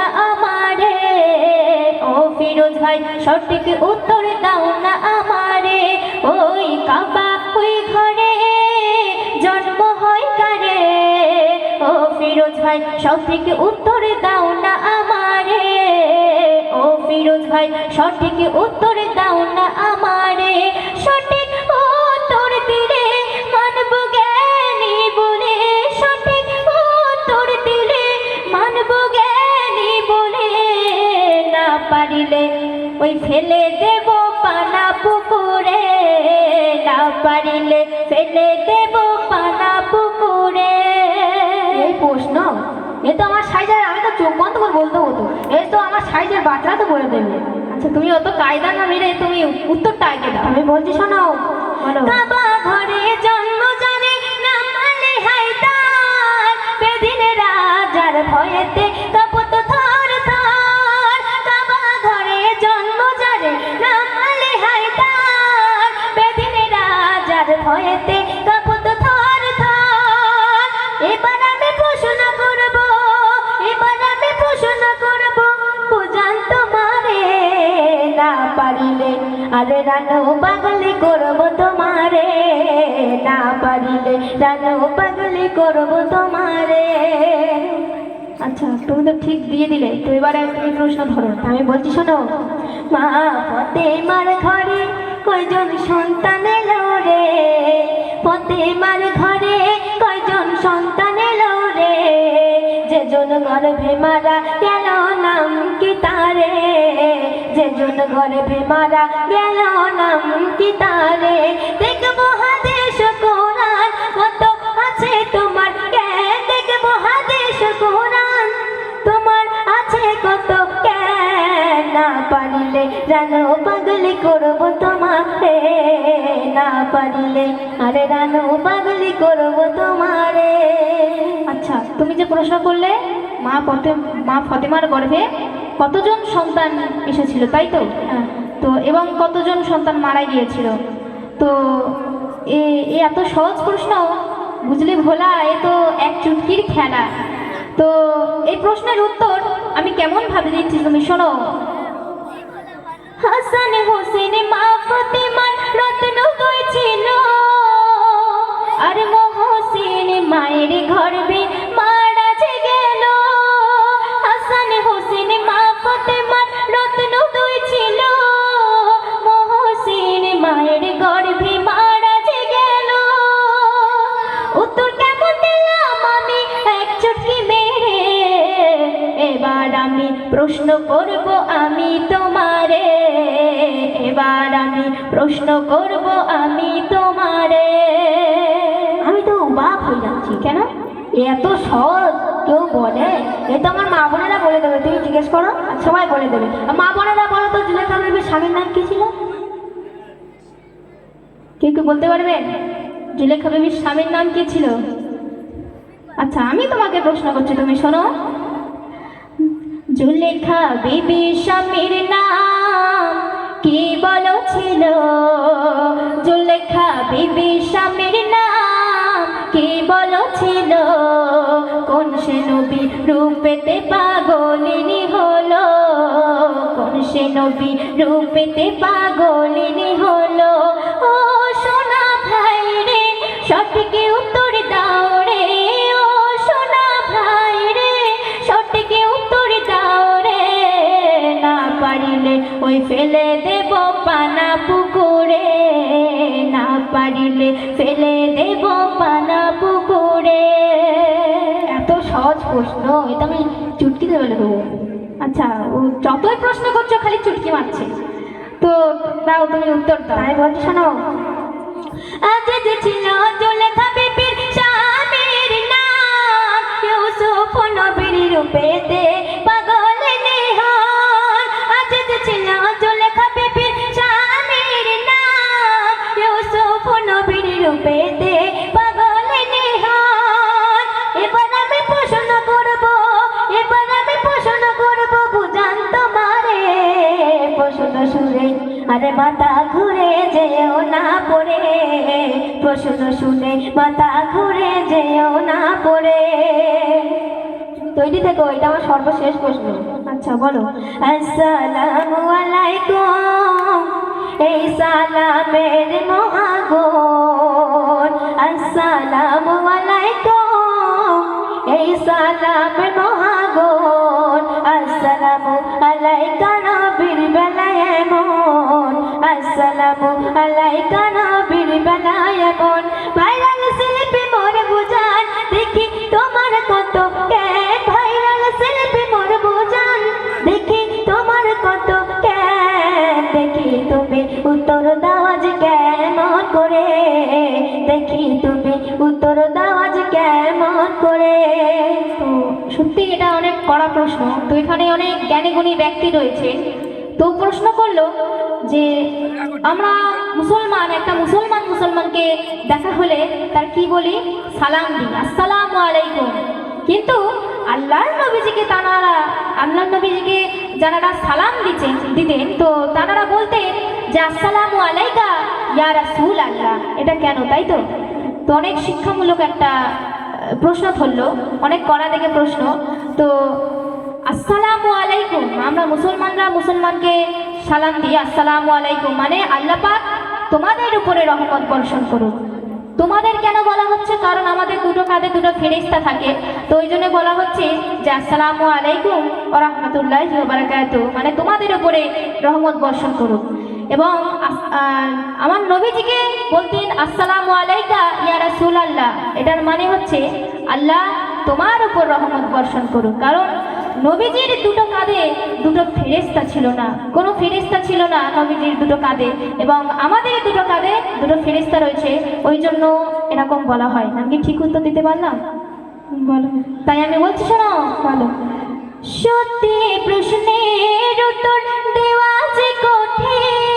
না আমারে। ও ফিরোজ ভাই, সঠিক উত্তর দাও না আমারে। ওই কাবা ওই ঘরে জন্ম হয় কারে? ও ফিরোজ ভাই, সঠিক উত্তর দাও না আমারে। ও ফিরোজ ভাই, সঠিক উত্তর দাও না আমারে। সঠিক পারিলে ওই ফেলে দেব পানা পুকুরে। না পারিলে ফেলে দেব পানা পুকুরে। এই প্রশ্ন এ তো আমার সাইজের আমি তো চোখ বন্ধ করে বলতে হতো এই তো আমার সাইজের বাচ্চারা তো বলে দেবে। আচ্ছা তুমি অত কায়দা না মেরে তুমি উত্তরটা আগে দাও। আমি বলছি শোনো বলো। কাবা ঘরে জন্ম জানে নামালে হায়দার। বেদিন রাজার ভয়েতে আরে রানো পাগলি করব তোমারে। না পারিলে রানো পাগলি করব তোমারে। আচ্ছা তুমি তো ঠিক দিয়ে দিলে। তো এবারে তুমি প্রশ্ন ধরো। আমি বলছি, শোনো। মা ফতে মার ঘরে কয়জন সন্তান এলো রে? ফতে মার ঘরে কয়জন সন্তান এলো রে? যেজন গর্ভে মারা গেল, নাম কি তারে? যেজন গর্ভে মারা গেল নাম কি তারে দেখব হাদেশ কোরআন কত আছে তোমার? জ্ঞান দেখব হাদেশ কোরআন তোমার আছে কত? জ্ঞান না পারিলে রানো পাগলি করব তোমারে না পারিলে আরে রানো পাগলি করব তোমারে। আচ্ছা তুমি যে প্রশ্ন করলে, মা ফতে, মা ফতেমার গর্ভে কতজন সন্তান এসেছিল তাই তো? হ্যাঁ। তো এবং কতজন সন্তান মারা গিয়েছিল? তো এ এত সহজ প্রশ্ন? বুঝলে ভোলা এ তো এক চুটকির খেলা। তো এই প্রশ্নের উত্তর আমি কেমন ভাবে দিচ্ছি তুমি শোনো। হাসান হোসেন মা ফতেমার রত্ন ছিল আর মহসিন মায়ের গর্ভে প্রশ্ন করব আমি তোমারে। এবার আমি প্রশ্ন করব আমি তোমারে। আমি তো বাপ হয়ে যাচ্ছি। কেন? এত সহজ, কেউ বলে? এ তো আমার মা বোনেরা বলে দেবে, তুমি জিজ্ঞেস করো, সবাই বলে দেবে। মা বোনেরা বলো তো জুলেখা বিবির স্বামীর নাম কি ছিল? কেউ কেউ বলতে পারবে? জুলেখা বেবির স্বামীর নাম কি ছিল? আচ্ছা আমি তোমাকে প্রশ্ন করছি, তুমি শোনো। জুলেখা বিবি স্বামীর নাম কি বলো ছিল? জুলেখা বিবি স্বামীর নাম কি বলো ছিল? কোন সে নবী রূপেতে পাগলিনী হলো? কোন সে নবী রূপেতে পাগলিনী হলো? পারিলে ফেলে দেব পানা পুকুরে। এত সহজ প্রশ্ন এটা আমি চুটকি দেবে দেবো। আচ্ছা ও যতই প্রশ্ন করছ খালি চুটকি মারছে। তো দাও তুমি উত্তর দাও। আমি বলছি শোনো। আজ যে ছিল জুলেখা যেও না পড়ে। প্রশ্ন শুনে মাথা ঘুরে যেও না পড়ে। তৈরি থেকো এটা আমার সর্বশেষ প্রশ্ন। আচ্ছা বলো। আসসালামু আলাইকুম এই সালামের মহাগণ। আসসালামু আলাইকুম এই সালামের কেমন করে? তো সত্যি এটা অনেক কড়া প্রশ্ন। তো এখানে অনেক জ্ঞানী গুণী ব্যক্তি রয়েছে। তো প্রশ্ন করল যে, আমরা মুসলমান, একটা মুসলমান মুসলমানকে দেখা হলে তার কি বলি? সালাম দিই। আসসালামু আলাইকুম। কিন্তু আল্লাহর নবীজিকে তানারা আল্লাহর নবীজিকে যারা সালাম দিতেন দিতেন, তো তানারা বলতেন যে, আসসালামু আলাইকা ইয়া রাসূল আল্লাহ এটা কেন, তাই তো? তো অনেক শিক্ষামূলক একটা প্রশ্ন ধরলো, অনেক কড়া থেকে প্রশ্ন। তো, আসসালামু আলাইকুম, আমরা মুসলমানরা মুসলমানকে সালাম দিই, আসসালামু আলাইকুম মানে আল্লাহ পাক তোমাদের উপরে রহমত বর্ষণ করুক। তোমাদের কেন বলা হচ্ছে? কারণ আমাদের দুটো কাঁধে দুটো ফেরিস্তা থাকে। তো ওই জন্য বলা হচ্ছে যে, আসসালামু আলাইকুম ও রহমতুল্লাহ মানে তোমাদের উপরে রহমত বর্ষণ করুক। এবং আমার নবীজিকে বলতেন আসসালাম আলাইকা ইয়া রাসূল আল্লাহ এটার মানে হচ্ছে আল্লাহ তোমার উপর রহমত বর্ষণ করুক কারণ নবীজির দুটো কাঁধে দুটো ফেরেস্তা ছিল না। কোনো ফেরেস্তা ছিল না নবীজির দুটো কাঁধে এবং আমাদের দুটো কাঁধে দুটো ফেরেস্তা রয়েছে। ওই জন্য এরকম বলা হয়। আমি কি ঠিক উত্তর দিতে পারলাম? বলো। তাই আমি বলছি শোনো। বলো। সত্যি প্রশ্নের উত্তর দেওয়া যে কঠিন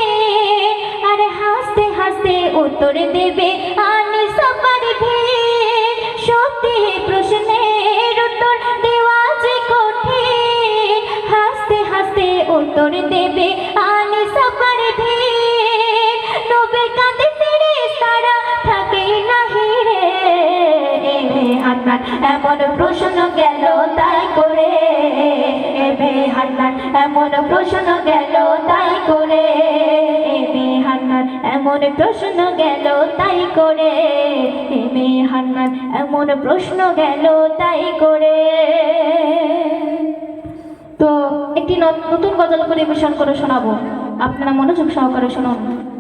হাসতে উত্তর দেবে, আনি সবার ভিড়। সত্যি প্রশ্নের উত্তর দেওয়া যে কঠিন। হাসতে হাসতে উত্তর দেবে, আনি সবার ভিড়। নবে কাঁদে ফিরে সারা থাকে নাহি রে। হান্নান, এমন প্রশ্ন গেল তাই করে। এবে হান্নান, এমন প্রশ্ন গেল তাই করে। এমন প্রশ্ন গেল তাই করে। এবে হান্নান, এমন প্রশ্ন গেল তাই করে। তো একটি নতুন গজল পরিবেশন করে শোনাবো। আপনারা মনোযোগ সহকারে শুনুন।